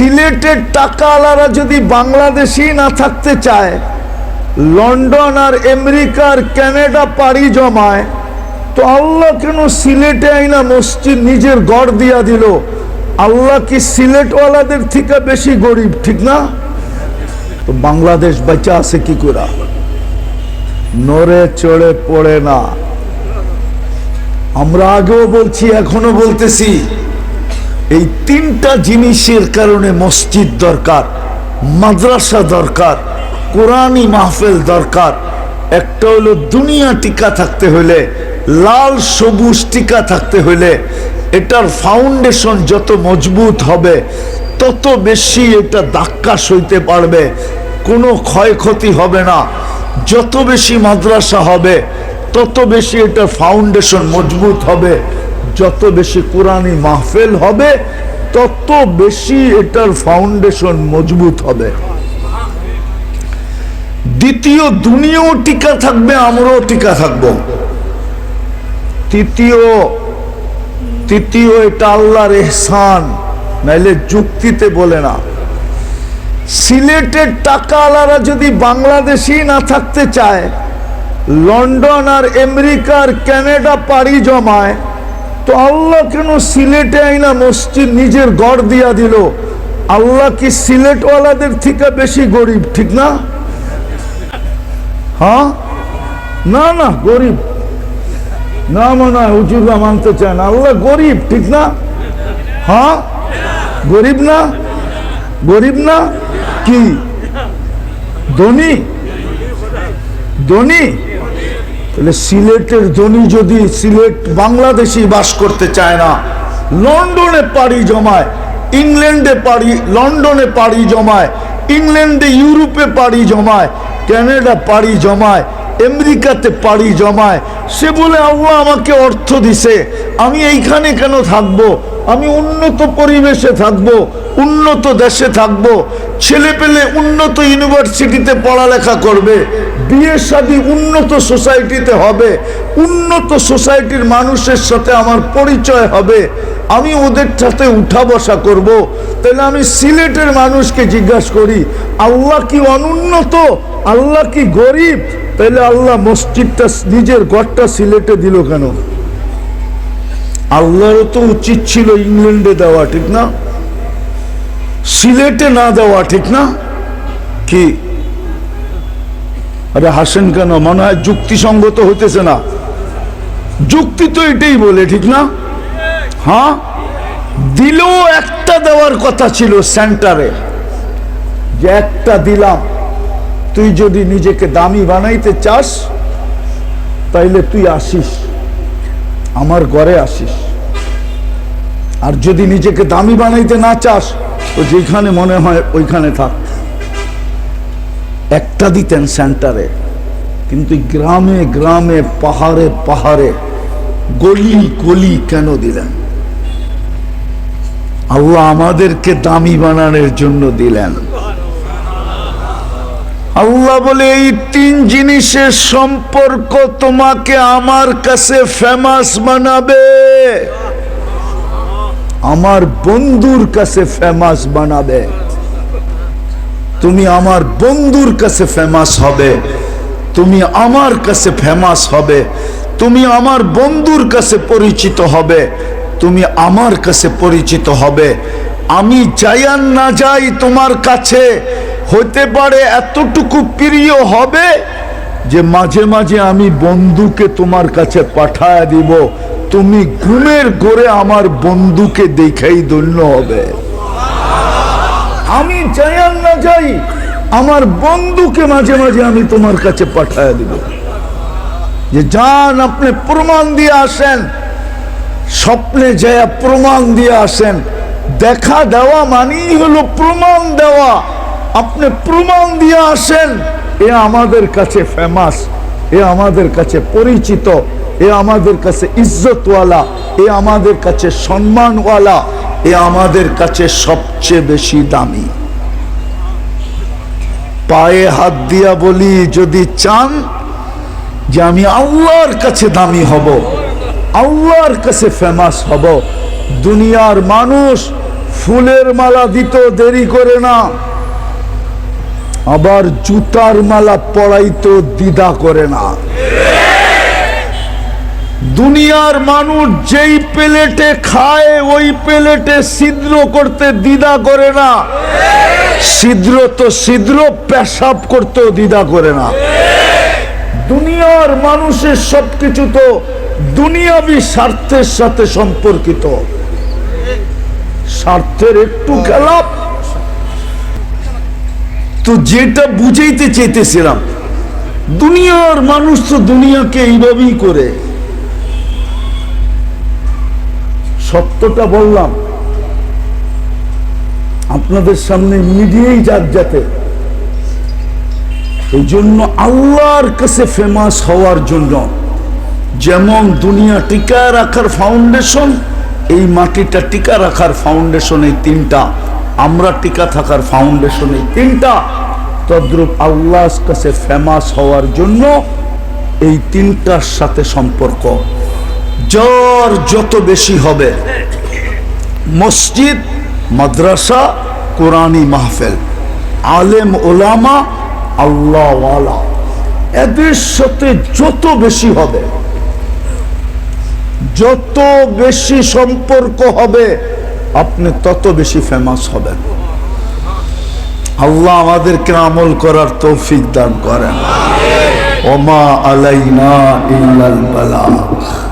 সিলেটের টাকাওয়ালারা যদি বাংলাদেশি না থাকতে চায়, লন্ডন আর আমেরিকার ক্যানাডা পাড়ি জমায়, তো আল্লাহ কেন সিলেটে আইনা মসজিদ নিজের গড় দিয়া দিল? আল্লাহ কি সিলেটওয়ালাদের থেকে বেশি গরিব, ঠিক না? তো বাংলাদেশ বাচ্চা আছে কি করে? নড়ে চড়ে পড়ে না। আমরা আগেও বলছি এখনও বলতেছি। এই তিনটা জিনিসের কারণে মসজিদ দরকার, মাদ্রাসা দরকার কোরআনী মাহফেল দরকার। একটা হলো দুনিয়া টিকা থাকতে হলে, লাল সবুজ টিকা থাকতে হলে, এটার ফাউন্ডেশন যত মজবুত হবে, তত বেশি এটা ধাক্কা সইতে পারবে, কোনো ক্ষয়ক্ষতি হবে না। যত বেশি মাদ্রাসা হবে তত বেশি এটা ফাউন্ডেশন মজবুত হবে। যত বেশি কোরআনী মাহফিল হবে, তত বেশি এটার ফাউন্ডেশন মজবুত হবে। দ্বিতীয়, দুনিয়াও টিকা থাকবে, আমরাও টিকা থাকব। তৃতীয় তৃতীয় এটা আল্লাহর এহসান, নাইলে যুক্তিতে বলে না। সিলেটের টাকাওয়ালারা যদি বাংলাদেশি না থাকতে চায় লন্ডন আর আমেরিকার ক্যানাডা পাড়ি জমায়, তো আল্লাহ কেন সিলেটে আইনা মসজিদ নিজের গড় দিয়া দিল? আল্লাহ কি সিলেটওয়ালাদের থেকে বেশি গরিব, ঠিক না? হ্যাঁ? না না, গরিব। না মনে হয় হুজুররা মানতে চায় না। আল্লাহ গরিব, ঠিক না? হ্যাঁ? গরিব না? গরিব না? কি? ধনী? ধনী? তাহলে সিলেটের ধনী যদি সিলেট বাংলাদেশি বাস করতে চায় না, লন্ডনে পাড়ি জমায়, ইংল্যান্ডে পাড়ি, লন্ডনে পাড়ি জমায়, ইংল্যান্ডে, ইউরোপে পাড়ি জমায় ক্যানাডা পাড়ি জমায় আমেরিকাতে পাড়ি জমায়। সে বলে, আল্লাহ আমাকে অর্থ দিছে। আমি এইখানে কেন থাকব? আমি উন্নত পরিবেশে থাকব, উন্নত দেশে থাকব। ছেলে পেলে উন্নত ইউনিভার্সিটিতে পড়ালেখা করবে, বিয়ে শাদী উন্নত সোসাইটিতে হবে, উন্নত সোসাইটির মানুষের সাথে আমার পরিচয় হবে। আমি ওদের সাথে উঠা বসা করব। তাহলে আমি সিলেটের মানুষকে জিজ্ঞাসা করি, আল্লাহ কি অনুন্নত? আল্লাহ কি গরিব? তাহলে আল্লাহ মসজিদটা নিজের ঘরটা সিলেটে দিল কেন? আল্লাহরও তো উচিত ছিল ইংল্যান্ডে দেওয়া, ঠিক না? সিলেটে না দেওয়া, ঠিক না? কি? আরে হাসেন কেন? মনে হয় যুক্তিসঙ্গত হইতেছে না। যুক্তি তো এটাই বলে, ঠিক না? হ্যাঁ? দিলেও একটা দেওয়ার কথা ছিল সেন্টারে, যে একটা দিলাম। তুই যদি নিজেকে দামি বানাইতে চাস, তাইলে তুই আসিস, আমার ঘরে আসিস। আর যদি নিজেকে দামি বানাইতে না চাস, তো যেখানে মনে হয় ওইখানে থাক। একটা দিতেন সেন্টারে, কিন্তু গ্রামে গ্রামে, পাহাড়ে পাহাড়ে গলি গলি কেন দিলেন? আল্লাহ আমাদেরকে দামি বানানোর জন্য দিলেন। আল্লাহ বলে, এই তিন জিনিসের সম্পর্ক তোমাকে আমার কাছে ফেমাস বানাবে। আমার বন্ধুর কাছে ফেমাস বানাবে। তুমি আমার বন্ধুর কাছে ফেমাস হবে। তুমি আমার কাছে ফেমাস হবে। তুমি আমার বন্ধুর কাছে পরিচিত হবে। তুমি আমার কাছে পরিচিত হবে। আমি যাই আর না যাই তোমার কাছে হতে পারে এতটুকু প্রিয় হবে যে মাঝে মাঝে আমি বন্ধুকে তোমার কাছে পাঠায় দিব। তুমি ঘুমের ঘরে আমার বন্ধুকে দেখেই ধন্য হবে। আমি যাই আর না যাই, আমার বন্ধুকে মাঝে মাঝে আমি তোমার কাছে পাঠায় দিব। যে যান আপনি প্রমাণ দিয়ে আসেন। স্বপ্নে যায় প্রমাণ দিয়ে আসেন। দেখা দেওয়া মানেই হলো প্রমাণ দেওয়া। আপনি প্রমাণ দিয়ে আসেন, এ আমাদের কাছে ফেমাস এ আমাদের কাছে পরিচিত, এ আমাদের কাছে ইজ্জতওয়ালা, এ আমাদের কাছে সম্মানওয়ালা, এ আমাদের কাছে সবচেয়ে বেশি দামি। পায়ে হাত দিয়া বলি, যদি চান যে আমি আল্লাহর কাছে দামি হব আল্লাহর কাছে ফেমাস হব। দুনিয়ার মানুষ ফুলের মালা দিত, দেরি করে না। আবার জুতার মালা পড়াইতো দ্বিধা করে না। দুনিয়ার মানুষ যেই প্লেটে খায়, ওই প্লেটে ছিদ্র করতে দ্বিধা করে না। ছিদ্র তো ছিদ্র, পেশাব করতেও দ্বিধা করে না। দুনিয়ার মানুষের সবকিছু তো দুনিয়াবি স্বার্থের সাথে সম্পর্কিত। স্বার্থের একটু খেলাপ। তো যেটা বুঝাইতে চেয়েছিলাম দুনিয়ার মানুষ তো দুনিয়াকে এইভাবেই করে। সত্যটা বললাম, আপনাদের সামনে মিডিয়াই যাক যাতে। এই জন্য আল্লাহর কাছে ফেমাস হওয়ার জন্য যেমন দুনিয়া টিকা রাখার ফাউন্ডেশন এই মাটিটা টিকা রাখার ফাউন্ডেশন এই তিনটা। আমরা টিকা থাকার ফাউন্ডেশন এই তিনটা। তদ্রুপ আল্লাহর কাছে ফেমাস হওয়ার জন্য এই তিনটার সাথে সম্পর্ক। জ্বর যত বেশি হবে, মসজিদ, মাদ্রাসা কোরআনী মাহফেল। আলেম, ওলামা, আল্লাহওয়ালা। এদের সাথে যত বেশি হবে যত বেশি সম্পর্ক হবে, আপনি তত বেশি ফেমাস হবেন। আল্লাহ আমাদেরকে আমল করার তৌফিক দান করেন। ওমা আলাইনা ইল্লাল বালাগ।